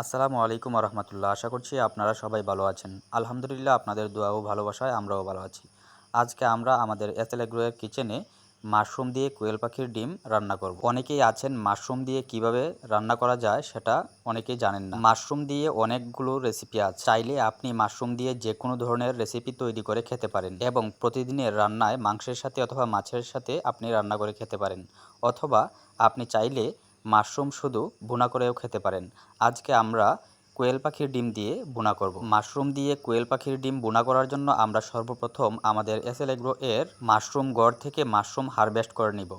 আসসালামু আলাইকুম রহমতুল্লাহ আশা করছি আপনারা সবাই ভালো আছেন। আলহামদুলিল্লাহ আপনাদের দোয়া ও ভালোবাসায় আমরাও ভালো আছি। আজকে আমরা আমাদের এসেলেগ্রোয়ের কিচেনে মাশরুম দিয়ে কোয়েল পাখির ডিম রান্না করব। অনেকেই আছেন মাশরুম দিয়ে কীভাবে রান্না করা যায় সেটা অনেকেই জানেন না। মাশরুম দিয়ে অনেকগুলো রেসিপি আছে। চাইলে আপনি মাশরুম দিয়ে যে কোনো ধরনের রেসিপি তৈরি করে খেতে পারেন এবং প্রতিদিনের রান্নায় মাংসের সাথে অথবা মাছের সাথে আপনি রান্না করে খেতে পারেন। অথবা আপনি চাইলে মাশরুম শুধু ভুনা করেও খেতে পারেন। আজকে আমরা কোয়েল পাখির ডিম দিয়ে বুনা করব। মাশরুম দিয়ে কোয়েল পাখির ডিম বুনা করার জন্য আমরা সর্বপ্রথম আমাদের এসএল এগ্রো এর মাশরুম গড় থেকে মাশরুম হারভেস্ট করে নিব।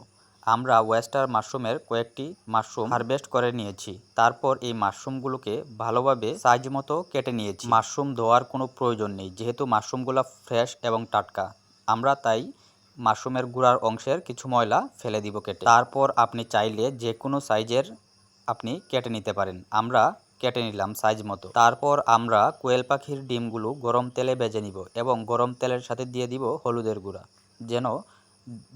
আমরা ওয়েস্টার মাশরুমের কয়েকটি মাশরুম হারভেস্ট করে নিয়েছি। তারপর এই মাশরুমগুলোকে ভালোভাবে সাইজ মতো কেটে নিয়েছি। মাশরুম ধোয়ার কোনো প্রয়োজন নেই, যেহেতু মাশরুমগুলো ফ্রেশ এবং টাটকা। আমরা তাই মাশরুমের গুঁড়ার অংশের কিছু ময়লা ফেলে দিব কেটে। তারপর আপনি চাইলে যে কোনো সাইজের আপনি কেটে নিতে পারেন। আমরা কেটে নিলাম সাইজ মতো। তারপর আমরা কোয়েল পাখির ডিমগুলো গরম তেলে ভেজে নিব এবং গরম তেলের সাথে দিয়ে দিব হলুদের গুঁড়া, যেন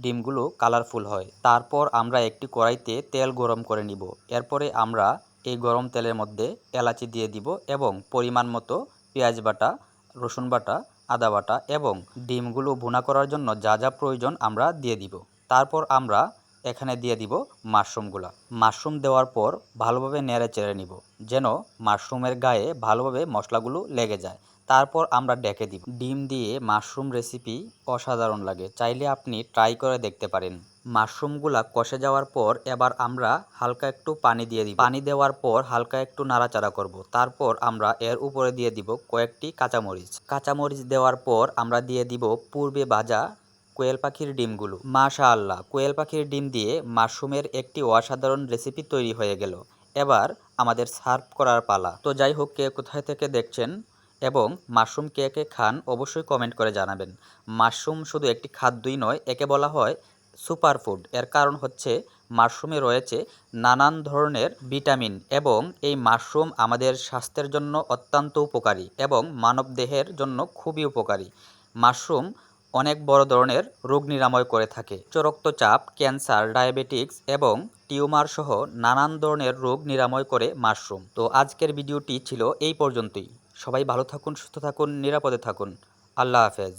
ডিমগুলো কালারফুল হয়। তারপর আমরা একটি কড়াইতে তেল গরম করে নিব। এরপরে আমরা এই গরম তেলের মধ্যে এলাচি দিয়ে দিব এবং পরিমাণ মতো পেঁয়াজ বাটা, রসুন বাটা আদা বাটা এবং ডিমগুলো ভুনা করার জন্য যা যা প্রয়োজন আমরা দিয়ে দিব। তারপর আমরা এখানে দিয়ে দিব মাশরুমগুলো। মাশরুম দেওয়ার পর ভালোভাবে নেড়ে চেড়ে নিব, যেন মাশরুমের গায়ে ভালোভাবে মশলাগুলো লেগে যায়। তারপর আমরা ডেকে দিব। ডিম দিয়ে মাশরুম রেসিপি অসাধারণ লাগে, চাইলে আপনি ট্রাই করে দেখতে পারেন। মাশরুমগুলা কষে যাওয়ার পর এবার আমরা হালকা একটু পানি দিয়ে দিব। পানি দেওয়ার পর হালকা একটু নাড়াচাড়া করব। তারপর আমরা এর উপরে দিয়ে দিব কয়েকটি কাঁচামরিচ। কাঁচামরিচ দেওয়ার পর আমরা দিয়ে দিব পূর্বে ভাজা কোয়েল পাখির ডিমগুলো। মাশা আল্লাহ কোয়েল পাখির ডিম দিয়ে মাশরুমের একটি অসাধারণ রেসিপি তৈরি হয়ে গেল। এবার আমাদের সার্ভ করার পালা। তো যাই হোক, কে কোথায় থেকে দেখছেন এবং মাশরুম কে কে খান অবশ্যই কমেন্ট করে জানাবেন। মাশরুম শুধু একটি খাদ্যই নয়, একে বলা হয় সুপার ফুড এর কারণ হচ্ছে, মাশরুমে রয়েছে নানান ধরনের ভিটামিন এবং এই মাশরুম আমাদের স্বাস্থ্যের জন্য অত্যন্ত উপকারী এবং মানবদেহের জন্য খুবই উপকারী। মাশরুম অনেক বড় ধরনের রোগ নিরাময় করে থাকে। উচ্চ রক্তচাপ, ক্যান্সার ডায়াবেটিক্স এবং টিউমার সহ নানান ধরনের রোগ নিরাময় করে মাশরুম। তো আজকের ভিডিওটি ছিল এই পর্যন্তই। সবাই ভালো থাকুন, সুস্থ থাকুন, নিরাপদে থাকুন। আল্লাহ হাফেজ।